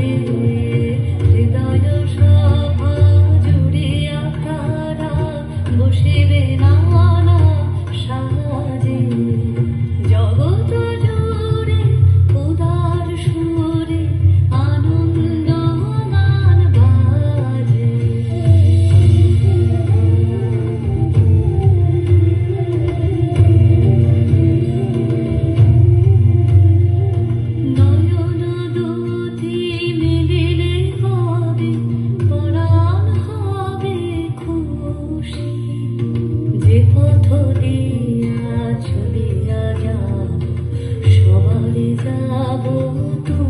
Thank you. পথ দিয়া ছড়িয়া যা সবাই যাব তুমি